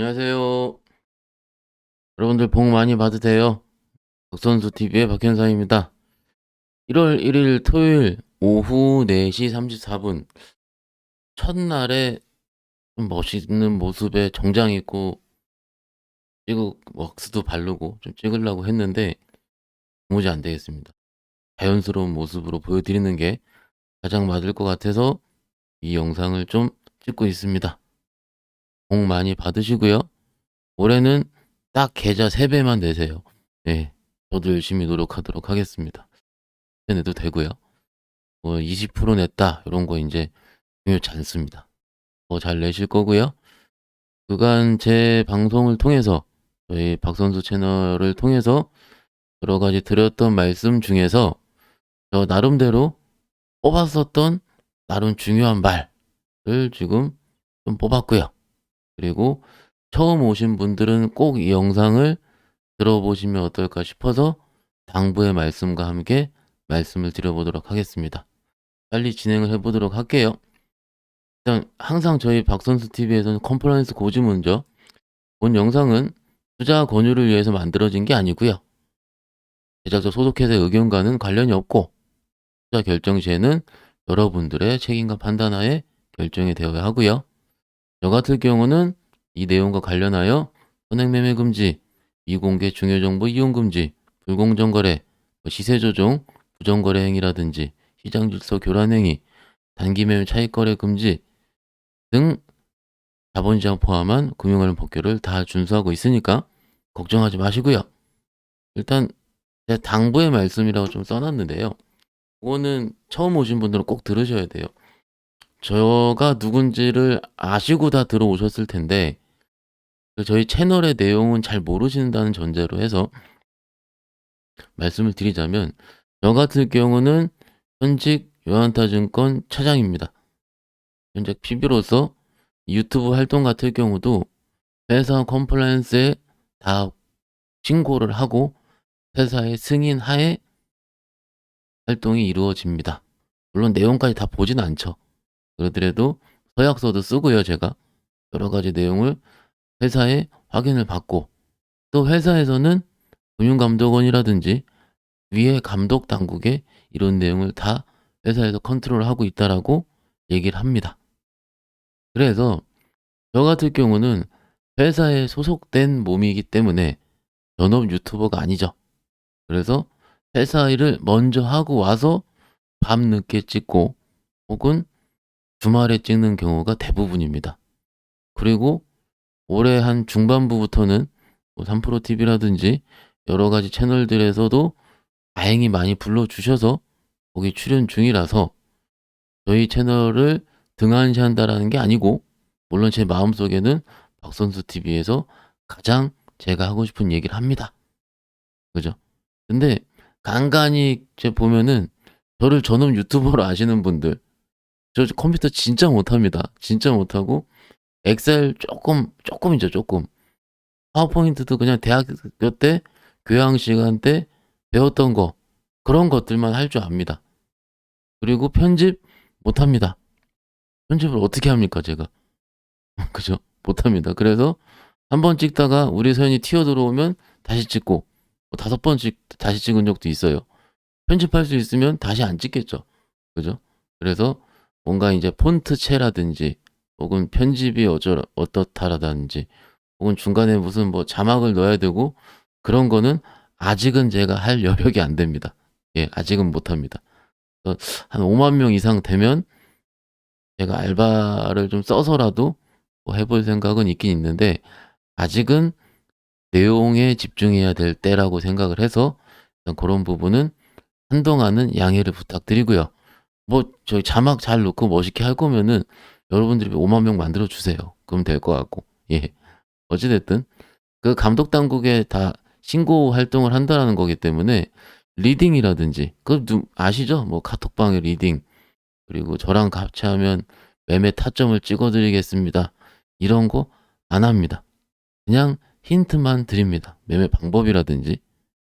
안녕하세요. 여러분들 복 많이 받으세요. 박선수 TV의 박현상입니다. 1월 1일 토요일 오후 4시 34분 첫날에 좀 멋있는 모습에 정장 입고 찍고 왁스도 바르고 좀 찍으려고 했는데 도무지 안 되겠습니다. 자연스러운 모습으로 보여드리는 게 가장 맞을 것 같아서 이 영상을 좀 찍고 있습니다. 복 많이 받으시고요. 올해는 딱 계좌 3배만 내세요. 네, 저도 열심히 노력하도록 하겠습니다. 내도 되고요. 뭐 20% 냈다 이런 거 이제 중요치 않습니다. 뭐잘 내실 거고요. 그간 제 방송을 통해서 저희 박선수 채널을 통해서 여러 가지 드렸던 말씀 중에서 저 나름대로 뽑았었던 나름 중요한 말을 지금 좀 뽑았고요. 그리고 처음 오신 분들은 꼭 이 영상을 들어보시면 어떨까 싶어서 당부의 말씀과 함께 말씀을 드려보도록 하겠습니다. 빨리 진행을 해보도록 할게요. 일단 항상 저희 박선수 TV에서는 컴플라이언스 고지 문죠. 본 영상은 투자 권유를 위해서 만들어진 게 아니고요. 제작자 소속 회사의 의견과는 관련이 없고 투자 결정 시에는 여러분들의 책임과 판단하에 결정이 되어야 하고요. 저 같은 경우는 이 내용과 관련하여 선행매매 금지, 미공개 중요정보 이용 금지, 불공정 거래, 뭐 시세 조종, 부정 거래 행위라든지 시장 질서 교란 행위, 단기 매매 차익 거래 금지 등 자본시장 포함한 금융활동 법규를 다 준수하고 있으니까 걱정하지 마시고요. 일단 제 당부의 말씀이라고 좀 써놨는데요. 그거는 처음 오신 분들은 꼭 들으셔야 돼요. 저가 누군지를 아시고 다 들어오셨을 텐데 그 저희 채널의 내용은 잘 모르신다는 전제로 해서 말씀을 드리자면 저 같은 경우는 현직 요한타증권 차장입니다. 현재 PB로서 유튜브 활동 같은 경우도 회사 컴플라이언스에 다 신고를 하고 회사의 승인 하에 활동이 이루어집니다. 물론 내용까지 다 보진 않죠. 그러더라도 서약서도 쓰고요, 제가. 여러 가지 내용을 회사에 확인을 받고 또 회사에서는 금융감독원이라든지 위에 감독 당국에 이런 내용을 다 회사에서 컨트롤하고 있다라고 얘기를 합니다. 그래서 저 같은 경우는 회사에 소속된 몸이기 때문에 전업 유튜버가 아니죠. 그래서 회사 일을 먼저 하고 와서 밤늦게 찍고 혹은 주말에 찍는 경우가 대부분입니다. 그리고 올해 한 중반부부터는 뭐 3프로TV라든지 여러 가지 채널들에서도 다행히 많이 불러주셔서 거기 출연 중이라서 저희 채널을 등한시한다라는 게 아니고 물론 제 마음속에는 박선수 TV에서 가장 제가 하고 싶은 얘기를 합니다. 그죠? 근데 간간히 제 보면은 저를 전업 유튜버로 아시는 분들 저 컴퓨터 진짜 못합니다. 진짜 못하고 엑셀 조금 조금이죠 조금 파워포인트도 그냥 대학교 때 교양 시간 때 배웠던 거 그런 것들만 할 줄 압니다. 그리고 편집 못합니다. 편집을 어떻게 합니까 제가 그죠 못합니다. 그래서 한 번 찍다가 우리 서연이 튀어 들어오면 다시 찍고 뭐 다섯 번 찍 다시 찍은 적도 있어요. 편집할 수 있으면 다시 안 찍겠죠. 그죠? 그래서 뭔가 이제 폰트체라든지 혹은 편집이 어쩌 어떻다라든지 혹은 중간에 무슨 뭐 자막을 넣어야 되고 그런 거는 아직은 제가 할 여력이 안 됩니다. 예, 아직은 못 합니다. 한 5만 명 이상 되면 제가 알바를 좀 써서라도 뭐 해볼 생각은 있긴 있는데 아직은 내용에 집중해야 될 때라고 생각을 해서 그런 부분은 한동안은 양해를 부탁드리고요. 뭐 저희 자막 잘 넣고 멋있게 할 거면은 여러분들이 5만 명 만들어 주세요. 그럼 될 것 같고. 예. 어찌 됐든 그 감독 당국에 다 신고 활동을 한다라는 거기 때문에 리딩이라든지 그 아시죠? 뭐 카톡방의 리딩 그리고 저랑 같이 하면 매매 타점을 찍어 드리겠습니다. 이런 거 안 합니다. 그냥 힌트만 드립니다. 매매 방법이라든지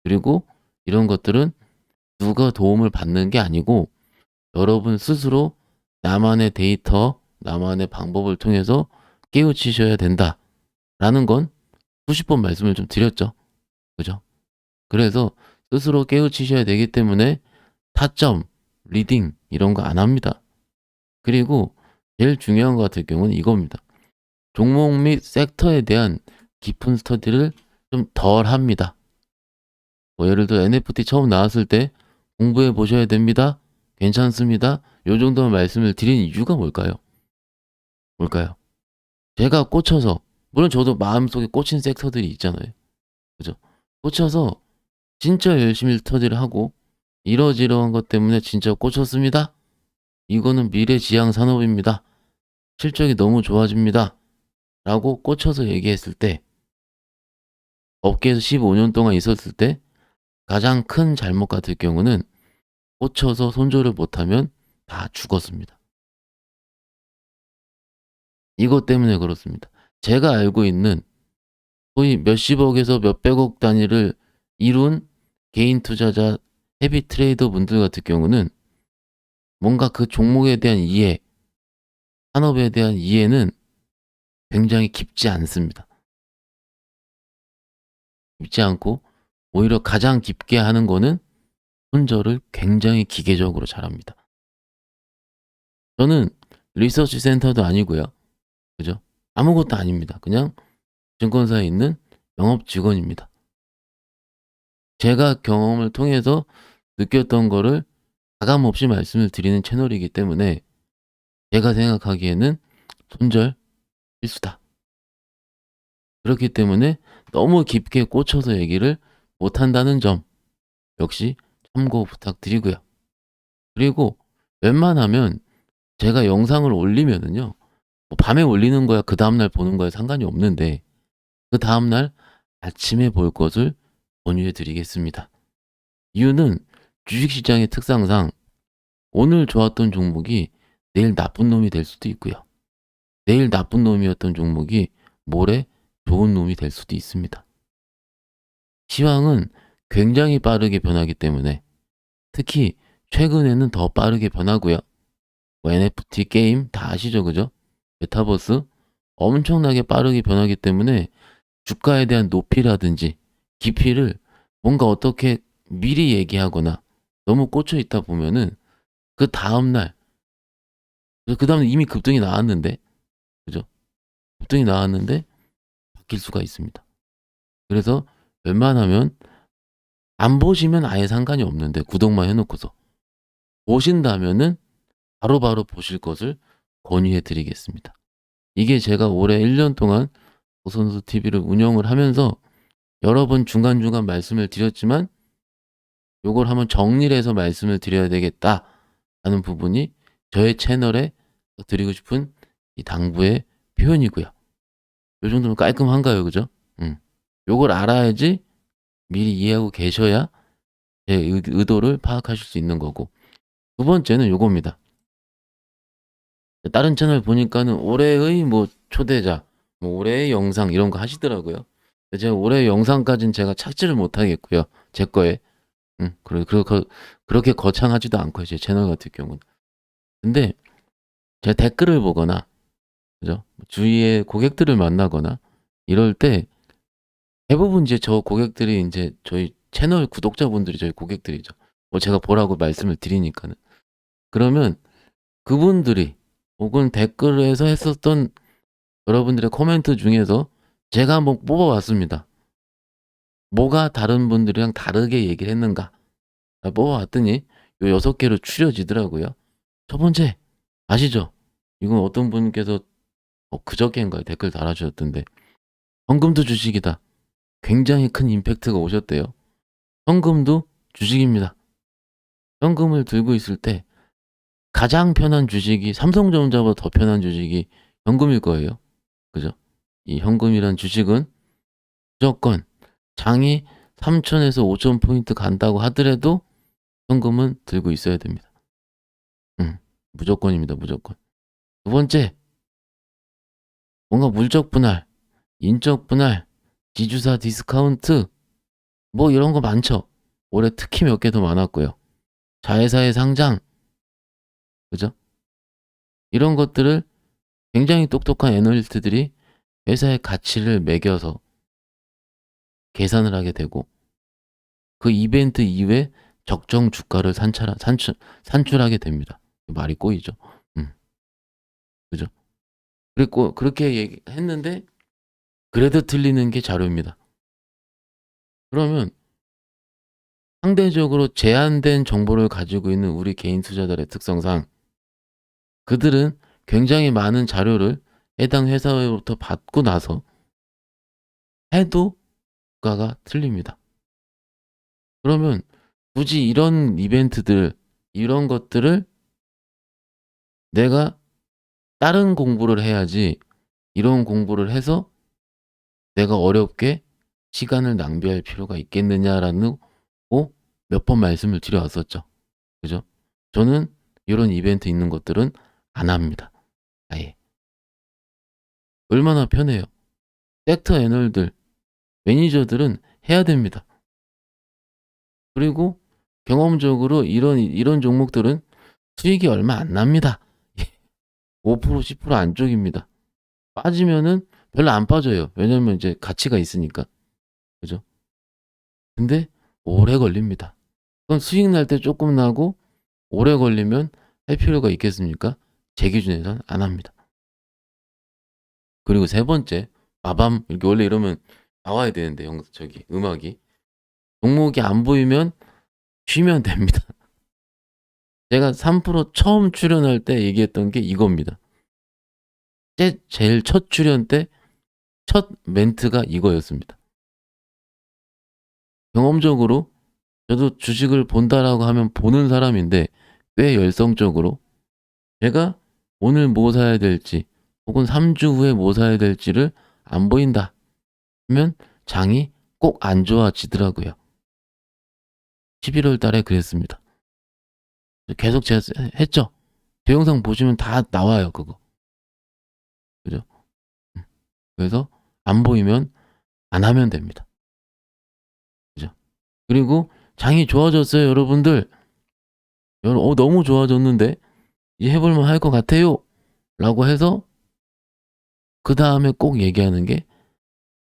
그리고 이런 것들은 누가 도움을 받는 게 아니고 여러분 스스로 나만의 데이터, 나만의 방법을 통해서 깨우치셔야 된다. 라는 건 수십 번 말씀을 좀 드렸죠. 그죠? 그래서 스스로 깨우치셔야 되기 때문에 타점, 리딩 이런 거 안 합니다. 그리고 제일 중요한 것 같은 경우는 이겁니다. 종목 및 섹터에 대한 깊은 스터디를 좀 덜 합니다. 뭐 예를 들어 NFT 처음 나왔을 때 공부해 보셔야 됩니다. 괜찮습니다. 요 정도만 말씀을 드린 이유가 뭘까요? 뭘까요? 제가 꽂혀서 물론 저도 마음속에 꽂힌 섹터들이 있잖아요. 그죠? 꽂혀서 진짜 열심히 스터디를 하고 이러지러한 것 때문에 진짜 꽂혔습니다. 이거는 미래지향 산업입니다. 실적이 너무 좋아집니다. 라고 꽂혀서 얘기했을 때 업계에서 15년 동안 있었을 때 가장 큰 잘못 같을 경우는 꽂혀서 손절을 못하면 다 죽었습니다. 이것 때문에 그렇습니다. 제가 알고 있는 소위 몇십억에서 몇백억 단위를 이룬 개인 투자자 헤비 트레이더 분들 같은 경우는 뭔가 그 종목에 대한 이해, 산업에 대한 이해는 굉장히 깊지 않습니다. 깊지 않고 오히려 가장 깊게 하는 거는 손절을 굉장히 기계적으로 잘합니다. 저는 리서치 센터도 아니고요. 그죠? 아무것도 아닙니다. 그냥 증권사에 있는 영업 직원입니다. 제가 경험을 통해서 느꼈던 거를 가감 없이 말씀을 드리는 채널이기 때문에 제가 생각하기에는 손절 필수다. 그렇기 때문에 너무 깊게 꽂혀서 얘기를 못한다는 점 역시 참고 부탁드리고요. 그리고 웬만하면 제가 영상을 올리면은요, 뭐 밤에 올리는 거야, 그 다음날 보는 거야 상관이 없는데, 그 다음날 아침에 볼 것을 권유해 드리겠습니다. 이유는 주식시장의 특성상 오늘 좋았던 종목이 내일 나쁜 놈이 될 수도 있고요. 내일 나쁜 놈이었던 종목이 모레 좋은 놈이 될 수도 있습니다. 시황은 굉장히 빠르게 변하기 때문에 특히 최근에는 더 빠르게 변하고요. 뭐 NFT 게임 다 아시죠, 그죠? 메타버스 엄청나게 빠르게 변하기 때문에 주가에 대한 높이라든지 깊이를 뭔가 어떻게 미리 얘기하거나 너무 꽂혀 있다 보면은 그 다음날 그 다음에 이미 급등이 나왔는데 그죠? 급등이 나왔는데 바뀔 수가 있습니다. 그래서 웬만하면 안 보시면 아예 상관이 없는데 구독만 해놓고서 보신다면은 바로 바로 보실 것을 권유해 드리겠습니다. 이게 제가 올해 1년 동안 오선수 TV를 운영을 하면서 여러 번 중간중간 말씀을 드렸지만 요걸 한번 정리를 해서 말씀을 드려야 되겠다 하는 부분이 저의 채널에 드리고 싶은 이 당부의 표현이고요. 요 정도면 깔끔한가요? 그죠? 음. 요걸 알아야지 미리 이해하고 계셔야 제 의- 의도를 파악하실 수 있는 거고 두 번째는 요겁니다. 다른 채널 보니까는 올해의 뭐 초대자, 뭐 올해의 영상 이런 거 하시더라고요. 제가 올해 영상까지는 제가 찾지를 못하겠고요. 제 거에. 응, 그러, 그러, 그, 그렇게 거창하지도 않고요. 제 채널 같은 경우는. 근데 제가 댓글을 보거나, 그죠? 주위에 고객들을 만나거나 이럴 때 대부분 이제 저 고객들이 이제 저희 채널 구독자분들이 저희 고객들이죠. 뭐 제가 보라고 말씀을 드리니까는. 그러면 그분들이 혹은 댓글에서 했었던 여러분들의 코멘트 중에서 제가 한번 뽑아 왔습니다. 뭐가 다른 분들이랑 다르게 얘기를 했는가? 아, 뽑아 왔더니 요 여섯 개로 추려지더라고요. 첫 번째 아시죠? 이건 어떤 분께서 어, 그저께인가요? 댓글 달아주셨던데 현금도 주식이다. 굉장히 큰 임팩트가 오셨대요. 현금도 주식입니다. 현금을 들고 있을 때 가장 편한 주식이 삼성전자보다 더 편한 주식이 현금일 거예요. 그죠? 이 현금이란 주식은 무조건 장이 3천에서 5천 포인트 간다고 하더라도 현금은 들고 있어야 됩니다. 음, 무조건입니다. 무조건. 두 번째, 뭔가 물적 분할, 인적 분할, 지주사 디스카운트 뭐 이런 거 많죠. 올해 특히 몇 개 더 많았고요. 자회사의 상장, 그죠? 이런 것들을 굉장히 똑똑한 애널리스트들이 회사의 가치를 매겨서 계산을 하게 되고 그 이벤트 이후에 적정 주가를 산출, 산출, 산출하게 됩니다. 말이 꼬이죠. 음. 그죠? 그리고 그렇게 얘기 했는데 그래도 틀리는 게 자료입니다. 그러면 상대적으로 제한된 정보를 가지고 있는 우리 개인 투자자들의 특성상 그들은 굉장히 많은 자료를 해당 회사로부터 받고 나서 해도 주가가 틀립니다. 그러면 굳이 이런 이벤트들, 이런 것들을 내가 다른 공부를 해야지 이런 공부를 해서 내가 어렵게 시간을 낭비할 필요가 있겠느냐라는 몇 번 말씀을 드려왔었죠. 그죠? 저는 이런 이벤트 있는 것들은 안 합니다. 아예. 얼마나 편해요. 섹터 애널들, 매니저들은 해야 됩니다. 그리고 경험적으로 이런 이런 종목들은 수익이 얼마 안 납니다. 5% 10% 안쪽입니다. 빠지면은 별로 안 빠져요. 왜냐면 이제 가치가 있으니까. 그죠? 근데 오래 걸립니다. 그럼 수익 날 때 조금 나고 오래 걸리면 할 필요가 있겠습니까? 제 기준에선 안 합니다. 그리고 세 번째, 마밤 이렇게 원래 이러면 나와야 되는데 영 저기 음악이 종목이 안 보이면 쉬면 됩니다. 제가 3프로 처음 출연할 때 얘기했던 게 이겁니다. 제, 제일 첫 출연 때 첫 멘트가 이거였습니다. 경험적으로 저도 주식을 본다라고 하면 보는 사람인데 꽤 열성적으로 제가 오늘 뭐 사야 될지 혹은 3주 후에 뭐 사야 될지를 안 보인다 하면 장이 꼭 안 좋아지더라고요. 11월 달에 그랬습니다. 계속 제가 했죠. 동영상 보시면 다 나와요, 그거. 그죠? 음. 그래서 안 보이면 안 하면 됩니다. 그죠? 그리고 장이 좋아졌어요, 여러분들. 여러분, 어, 너무 좋아졌는데 이제 해볼만 할 것 같아요. 라고 해서 그 다음에 꼭 얘기하는 게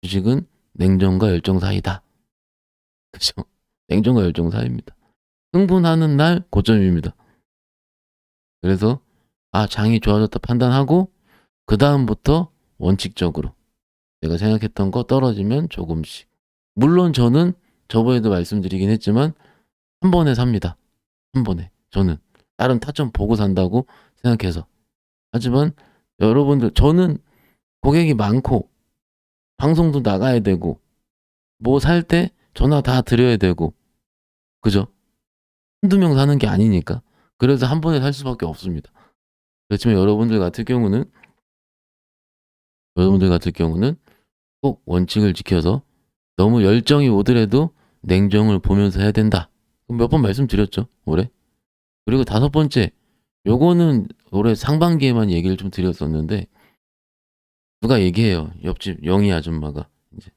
주식은 냉정과 열정 사이다. 그죠? 냉정과 열정 사이입니다. 흥분하는 날 고점입니다. 그래서 아 장이 좋아졌다 판단하고 그 다음부터 원칙적으로 내가 생각했던 거 떨어지면 조금씩 물론 저는 저번에도 말씀드리긴 했지만 한 번에 삽니다. 한 번에 저는 다른 타점 보고 산다고 생각해서 하지만 여러분들 저는 고객이 많고 방송도 나가야 되고 뭐 살 때 전화 다 드려야 되고 그죠? 한두 명 사는 게 아니니까. 그래서 한 번에 살 수밖에 없습니다. 그렇지만 여러분들 같은 경우는 여러분들 같은 경우는 꼭 원칙을 지켜서 너무 열정이 오더라도 냉정을 보면서 해야 된다. 몇 번 말씀드렸죠, 올해. 그리고 다섯 번째, 요거는 올해 상반기에만 얘기를 좀 드렸었는데 누가 얘기해요. 옆집 영희 아줌마가 이제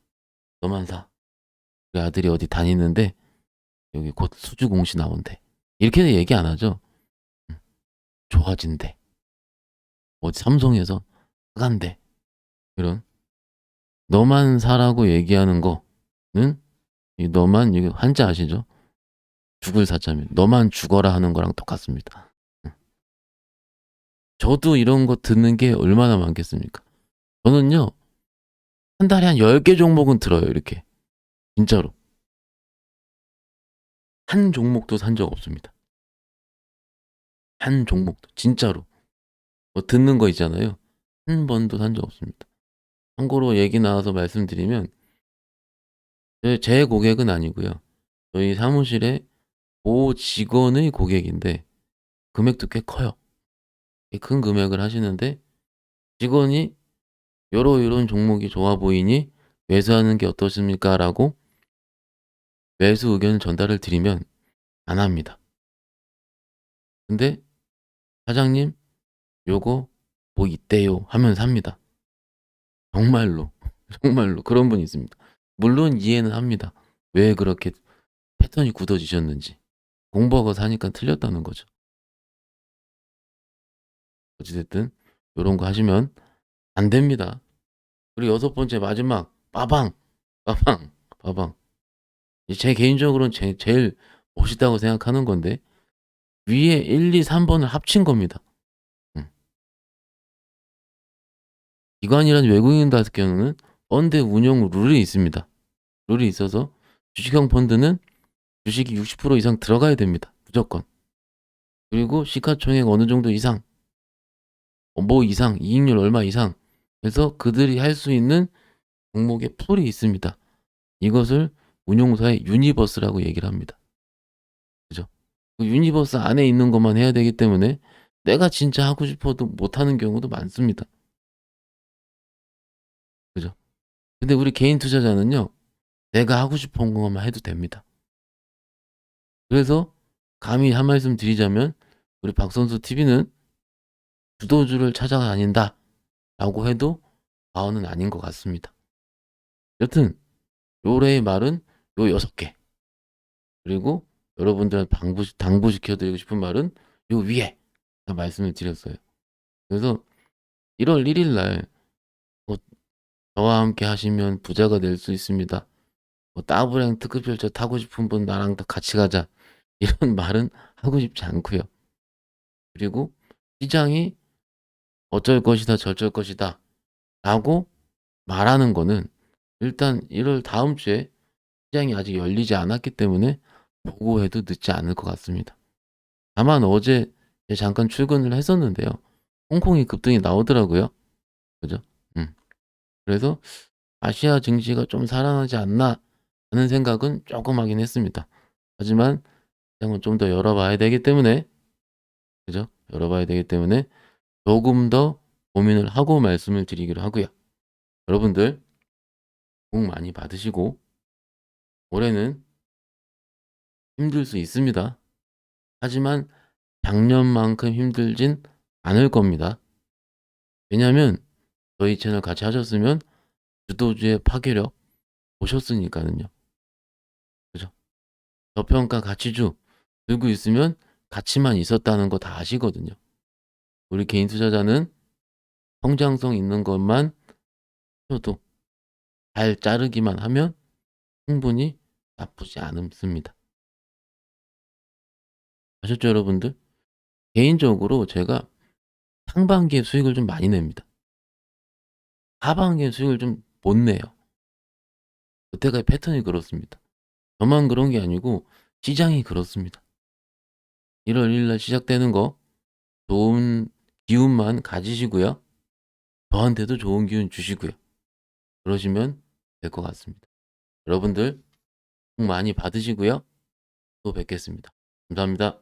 너만 사. 우리 아들이 어디 다니는데 여기 곧 수주 공시 나온대. 이렇게는 얘기 안 하죠. 음, 좋아진대. 어디 삼성에서 간대. 이런 너만 사라고 얘기하는 거는 이 너만 이거 한자 아시죠? 죽을 사자면 너만 죽어라 하는 거랑 똑같습니다. 음. 저도 이런 거 듣는 게 얼마나 많겠습니까? 저는요. 한 달에 한 10개 종목은 들어요, 이렇게. 진짜로. 한 종목도 산 적 없습니다. 한 종목도 진짜로 뭐 듣는 거 있잖아요. 한 번도 산 적 없습니다. 참고로 얘기 나와서 말씀드리면 제 고객은 아니고요. 저희 사무실에 모 직원의 고객인데 금액도 꽤 커요. 큰 금액을 하시는데 직원이 요러 요런 종목이 좋아 보이니 매수하는 게 어떻습니까? 라고 매수 의견 전달을 드리면 안 합니다. 근데 사장님 요거 뭐 있대요 하면 삽니다. 정말로 정말로 그런 분이 있습니다. 물론 이해는 합니다. 왜 그렇게 패턴이 굳어지셨는지 공부하고 사니까 틀렸다는 거죠. 어찌됐든 요런 거 하시면 안 됩니다. 그리고 여섯 번째 마지막 빠방 빠방 빠방 이제 개인적으로는 제, 제일 멋있다고 생각하는 건데 위에 1, 2, 3번을 합친 겁니다. 기관이란 외국인 같은 경우는 펀드 운용 룰이 있습니다. 룰이 있어서 주식형 펀드는 주식이 60% 이상 들어가야 됩니다. 무조건. 그리고 시가총액 어느 정도 이상, 어, 뭐 이상, 이익률 얼마 이상 해서 그들이 할 수 있는 종목의 풀이 있습니다. 이것을 운용사의 유니버스라고 얘기를 합니다. 그죠? 그 유니버스 안에 있는 것만 해야 되기 때문에 내가 진짜 하고 싶어도 못하는 경우도 많습니다. 근데 우리 개인 투자자는요, 내가 하고 싶은 것만 해도 됩니다. 그래서 감히 한 말씀 드리자면 우리 박선수 TV는 주도주를 찾아다닌다 라고 해도 과언은 아닌 것 같습니다. 여튼 요래의 말은 요 여섯 개 그리고 여러분들한테 당부, 당부시켜드리고 싶은 말은 요 위에 말씀을 드렸어요. 그래서 1월 1일 날 뭐, 저와 함께 하시면 부자가 될 수 있습니다. 뭐 따블행 특급 열차 타고 싶은 분 나랑 다 같이 가자. 이런 말은 하고 싶지 않고요. 그리고 시장이 어쩔 것이다 저쩔 것이다 라고 말하는 거는 일단 1월 다음 주에 시장이 아직 열리지 않았기 때문에 보고해도 늦지 않을 것 같습니다. 다만 어제 잠깐 출근을 했었는데요. 홍콩이 급등이 나오더라고요. 그죠? 음. 그래서 아시아 증시가 좀 살아나지 않나 하는 생각은 조금 하긴 했습니다. 하지만 시장은 좀 더 열어봐야 되기 때문에 그죠? 열어봐야 되기 때문에 조금 더 고민을 하고 말씀을 드리기로 하고요. 여러분들 복 많이 받으시고 올해는 힘들 수 있습니다. 하지만 작년만큼 힘들진 않을 겁니다. 왜냐하면 저희 채널 같이 하셨으면 주도주의 파괴력 보셨으니까는요. 그죠? 저평가 가치주 들고 있으면 가치만 있었다는 거 다 아시거든요. 우리 개인 투자자는 성장성 있는 것만 해도 잘 자르기만 하면 충분히 나쁘지 않습니다. 아셨죠, 여러분들? 개인적으로 제가 상반기에 수익을 좀 많이 냅니다. 하반기에 수익을 좀 못 내요. 그때가 패턴이 그렇습니다. 저만 그런 게 아니고 시장이 그렇습니다. 1월 1일 날 시작되는 거 좋은 기운만 가지시고요. 저한테도 좋은 기운 주시고요. 그러시면 될 것 같습니다. 여러분들 복 많이 받으시고요. 또 뵙겠습니다. 감사합니다.